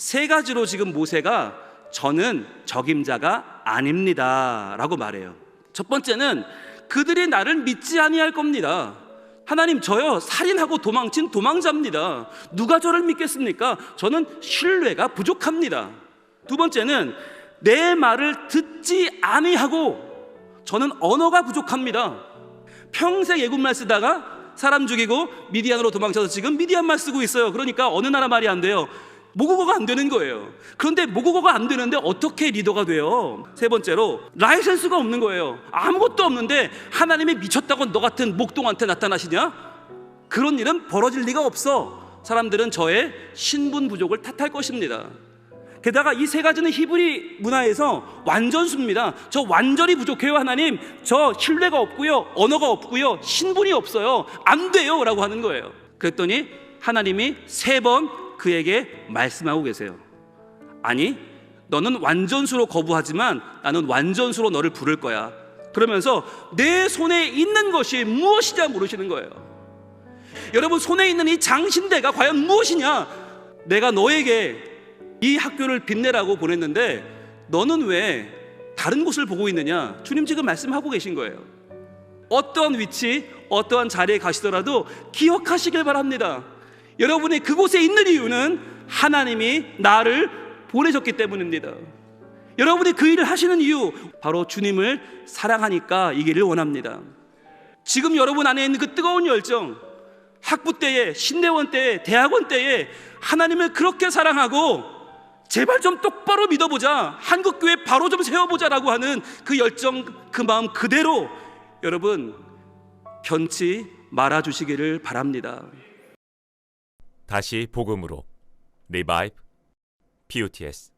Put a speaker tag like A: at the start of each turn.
A: 세 가지로 지금 모세가 저는 적임자가 아닙니다 라고 말해요. 첫 번째는 그들이 나를 믿지 아니할 겁니다. 하나님 저요 살인하고 도망친 도망자입니다. 누가 저를 믿겠습니까? 저는 신뢰가 부족합니다. 두 번째는 내 말을 듣지 아니하고 저는 언어가 부족합니다. 평생 애국말 쓰다가 사람 죽이고 미디안으로 도망쳐서 지금 미디안말 쓰고 있어요. 그러니까 어느 나라 말이 안 돼요. 모국어가 안 되는 거예요. 그런데 모국어가 안 되는데 어떻게 리더가 돼요? 세 번째로 라이센스가 없는 거예요. 아무것도 없는데 하나님이 미쳤다고 너 같은 목동한테 나타나시냐? 그런 일은 벌어질 리가 없어. 사람들은 저의 신분 부족을 탓할 것입니다. 게다가 이 세 가지는 히브리 문화에서 완전수입니다. 저 완전히 부족해요, 하나님. 저 신뢰가 없고요, 언어가 없고요, 신분이 없어요. 안 돼요, 라고 하는 거예요. 그랬더니 하나님이 세 번 그에게 말씀하고 계세요. 아니, 너는 완전수로 거부하지만 나는 완전수로 너를 부를 거야. 그러면서 내 손에 있는 것이 무엇이냐 물으시는 거예요. 여러분 손에 있는 이 장신대가 과연 무엇이냐? 내가 너에게 이 학교를 빛내라고 보냈는데 너는 왜 다른 곳을 보고 있느냐? 주님 지금 말씀하고 계신 거예요. 어떠한 위치, 어떠한 자리에 가시더라도 기억하시길 바랍니다. 여러분이 그곳에 있는 이유는 하나님이 나를 보내셨기 때문입니다. 여러분이 그 일을 하시는 이유 바로 주님을 사랑하니까 이 길을 원합니다. 지금 여러분 안에 있는 그 뜨거운 열정, 학부 때에, 신대원 때에, 대학원 때에 하나님을 그렇게 사랑하고 제발 좀 똑바로 믿어보자. 한국교회 바로 좀 세워보자라고 하는 그 열정, 그 마음 그대로 여러분 변치 말아주시기를 바랍니다.
B: 다시 복음으로. 리바이브. PUTS